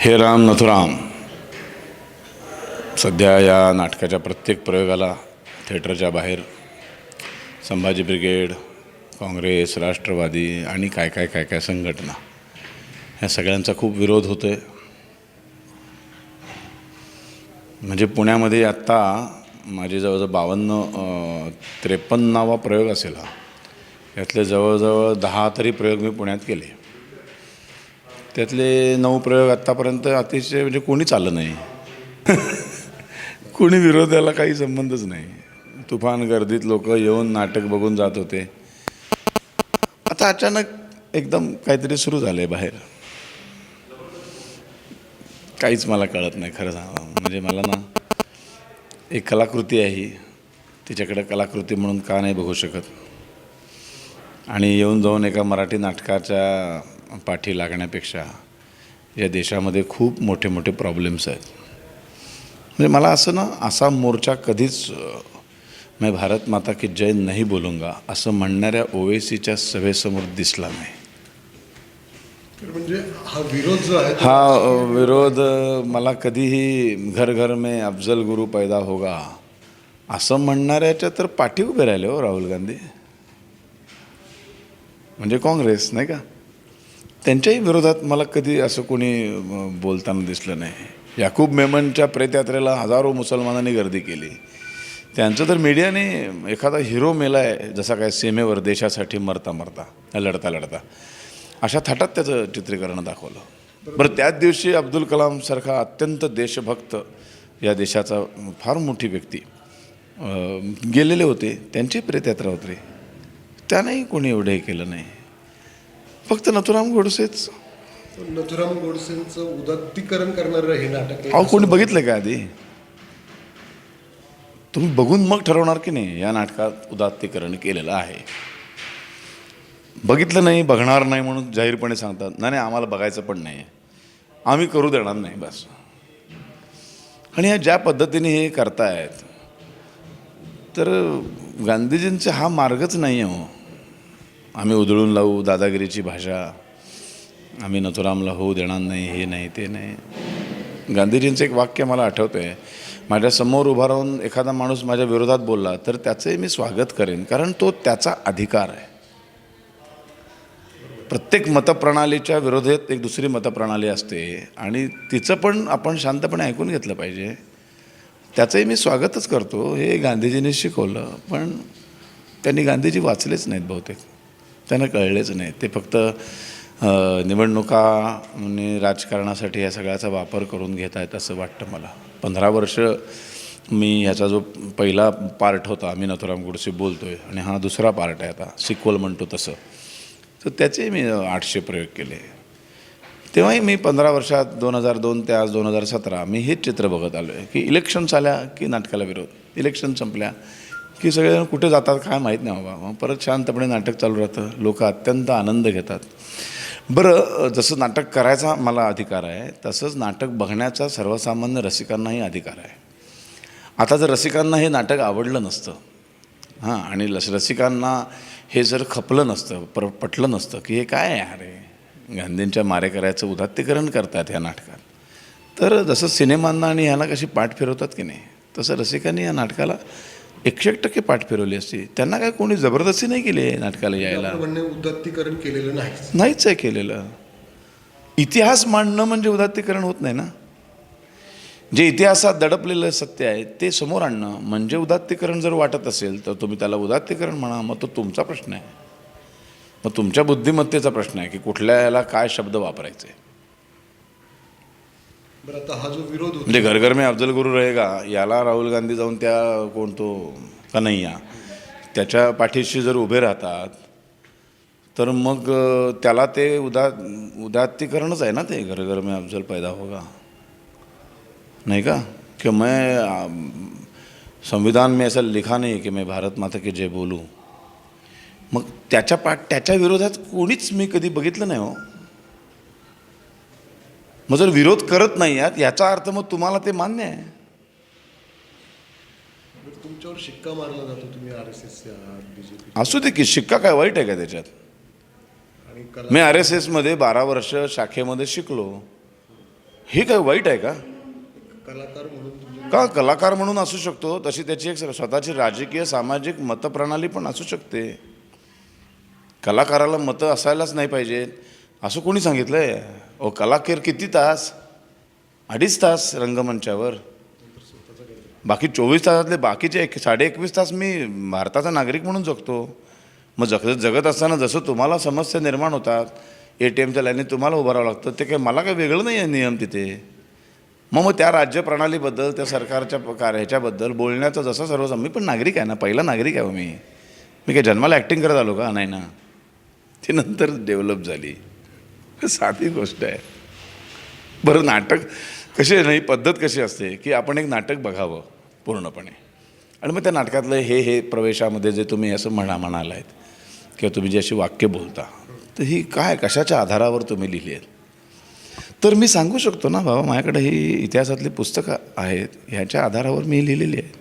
हे राम नथुराम सध्या या नाटकाच्या प्रत्येक प्रयोगाला थिएटरच्या बाहेर संभाजी ब्रिगेड काँग्रेस राष्ट्रवादी आणि काय काय काय काय संघटना ह्या सगळ्यांचा खूप विरोध होतो आहे म्हणजे पुण्यामध्ये आत्ता माझे जवळजवळ बावन्न त्रेपन्नावा प्रयोग असेल हा. यातले जवळजवळ दहा तरी प्रयोग मी पुण्यात केले. त्यातले नऊ प्रयोग आत्तापर्यंत अतिशय म्हणजे कोणीच आलं नाही. कोणी विरोधाला काही संबंधच नाही. तुफान गर्दीत लोक येऊन नाटक बघून जात होते. आता अचानक एकदम काहीतरी सुरू झालं आहे बाहेर. काहीच मला कळत नाही खरं सांगा म्हणजे मला ना एक कलाकृती आहे ही. तिच्याकडे कलाकृती म्हणून का नाही बघू शकत. आणि येऊन जाऊन एका मराठी नाटकाच्या पाठी लागण्यापेक्षा या देशामध्ये खूप मोठे मोठे प्रॉब्लेम्स आहेत. म्हणजे मला असं ना असा मोर्चा कधीच मैं भारत माता की जय नाही बोलूंगा असं म्हणणाऱ्या ओवेसीच्या सभेसमोर दिसला नाही. म्हणजे हा विरोध जो आहे हा विरोध मला कधीही घर घर में अफजल गुरु पैदा होगा असं म्हणणाऱ्याच्या तर पाठी उभे राहिले हो राहुल गांधी. म्हणजे काँग्रेस नाही का? त्यांच्याही विरोधात मला कधी असं कोणी बोलताना दिसलं नाही. याकूब मेमनच्या प्रेतयात्रेला हजारो मुसलमानांनी गर्दी केली. त्यांचं तर मीडियाने एखादा हिरो मेला आहे जसा काय सीमेवर देशासाठी मरता मरता लढता लढता. अशा थाटात त्याचं चित्रीकरण दाखवलं. बरं त्याच दिवशी अब्दुल कलामसारखा अत्यंत देशभक्त या देशाचा फार मोठी व्यक्ती गेलेले होते. त्यांची प्रेतयात्रा होती त्यानंही कोणी एवढंही केलं नाही. फक्त नथुराम गोडसेच. नथुराम गोडसेंचं उदात्तीकरण करणारं हे नाटक. अहो कोणी बघितलं का आधी? तुम्ही बघून मग ठरवणार की नाही या नाटकात उदात्तीकरण केलेलं आहे. बघितलं नाही बघणार नाही म्हणून जाहीरपणे सांगतात नाही नाही आम्हाला बघायचं पण नाही आम्ही करू देणार नाही बस. आणि ह्या ज्या पद्धतीने हे करतायत तर गांधीजींचा हा मार्गच नाही आहे हो. आम्ही उधळून लावू दादागिरीची भाषा. आम्ही नथुरामला होऊ देणार नाही हे नाही ते नाही. गांधीजींचं एक वाक्य मला आठवतं आहे माझ्यासमोर उभा राहून एखादा माणूस माझ्या विरोधात बोलला तर त्याचंही मी स्वागत करेन कारण तो त्याचा अधिकार आहे. प्रत्येक मतप्रणालीच्या विरोधात एक दुसरी मतप्रणाली असते आणि तिचं पण आपण शांतपणे ऐकून घेतलं पाहिजे. त्याचंही मी स्वागतच करतो हे गांधीजींनी शिकवलं पण त्यांनी गांधीजी वाचलेच नाहीत बहुतेक. त्यांना कळलेच नाही. ते फक्त निवडणुका आणि राजकारणासाठी या सगळ्याचा वापर करून घेत आहेत असं वाटतं मला. पंधरा वर्ष मी ह्याचा जो पहिला पार्ट होता मी नथुराम गोडसे बोलतो आहे आणि हा दुसरा पार्ट आहे आता सिक्वल म्हणतो तसं. तर त्याचे मी आठशे प्रयोग केले. तेव्हाही मी पंधरा वर्षात दोन हजार दोन ते आज दोन हजार सतरा मी हेच चित्र बघत आलो आहे की इलेक्शन्स आल्या की नाटकाला विरोध? इलेक्शन संपल्या की सगळेजण कुठे जातात काय माहीत नाही बाबा. मग परत शांतपणे नाटक चालू राहतं. लोक अत्यंत आनंद घेतात. बरं जसं नाटक करायचा मला अधिकार आहे तसंच नाटक बघण्याचा सर्वसामान्य रसिकांनाही अधिकार आहे. आता जर रसिकांना हे नाटक आवडलं नसतं हां आणि लस रसिकांना हे जर खपलं नसतं पर पटलं नसतं की हे काय आहे अरे गांधींच्या मारेकऱ्याचं उदात्तीकरण करतात ह्या नाटकात. तर जसं सिनेमांना आणि ह्याला कशी पाठ फिरवतात की नाही तसं रसिकांनी या नाटकाला एकशे एक टक्के पाठ फिरवली असती. त्यांना काय कोणी जबरदस्ती नाही केली आहे नाटकाला यायला? आपलं म्हणणे उदात्तीकरण केलेलं नाही नाहीच आहे केलेलं. इतिहास मांडणं म्हणजे उदात्तीकरण होत नाही ना? जे इतिहासात दडपलेलं सत्य आहे ते समोर आणणं म्हणजे उदात्तीकरण जर वाटत असेल तर तुम्ही त्याला उदात्तीकरण म्हणा मग तो तुमचा प्रश्न आहे. मग तुमच्या बुद्धिमत्तेचा प्रश्न आहे की कुठल्या याला काय शब्द वापरायचे? बरं आता हा जो विरोध होतो म्हणजे घरघर में अफजल गुरु रहेगा याला राहुल गांधी जाऊन त्या कोण तो कन्हैया त्याच्या पाठीशी जर उभे राहतात तर मग त्याला ते उदा उदात्तीकरणच आहे ना ते घरघर में अफजल पैदा होगा. नहीं का? कि मैं संविधान में असं लिखा नाही की मैं भारत माता की जय बोलू. मग त्याच्या पाठ त्याच्या विरोधात कोणीच मी कधी बघितलं नाही हो. मग जर विरोध करत नाही आहात याचा अर्थ मग तुम्हाला ते मान्य आहे. तुमच्यावर शिक्का मारला जातो तुम्ही आर एस एस असू दे की शिक्का काय वाईट आहे का त्याच्यात? मी आर एस एसमध्ये बारा वर्ष शाखेमध्ये शिकलो. हे काय वाईट आहे का? कलाकार म्हणून का? कलाकार म्हणून असू शकतो. तशी त्याची एक स्वतःची राजकीय सामाजिक मतप्रणाली पण असू शकते. कलाकाराला मतं असायलाच नाही पाहिजेत. असं कोणी सांगितलं आहे अहो कलाकीर किती तास? अडीच तास रंगमंचावर. बाकी चोवीस तासातले बाकीचे एक साडे एकवीस तास मी भारताचा नागरिक म्हणून जगतो. मग जग जगत असताना जसं तुम्हाला समस्या निर्माण होतात ए टी एमच्या लाईनीत तुम्हाला उभं राहावं लागतं ते काय मला काही वेगळं नाही आहे नियम तिथे. मग मग त्या राज्य प्रणालीबद्दल त्या सरकारच्या कार ह्याच्याबद्दल बोलण्याचं जसं सर्व मी पण नागरिक आहे ना पहिला नागरिक आहे हो मी. मी काय जन्माला ॲक्टिंग करत आलो का? नाही ना. ती नंतर डेव्हलप झाली. साधी गोष्ट आहे. बरं नाटक कशी आहे ही पद्धत कशी असते की आपण एक नाटक बघावं पूर्णपणे. आणि मग त्या नाटकातलं हे हे प्रवेशामध्ये जे तुम्ही असं म्हणा म्हणाला आहेत किंवा तुम्ही जी अशी वाक्य बोलता तर ही काय कशाच्या आधारावर तुम्ही लिहिली आहेत? तर मी सांगू शकतो ना बाबा माझ्याकडे ही इतिहासातली पुस्तकं आहेत ह्याच्या आधारावर मी लिहिलेली आहेत.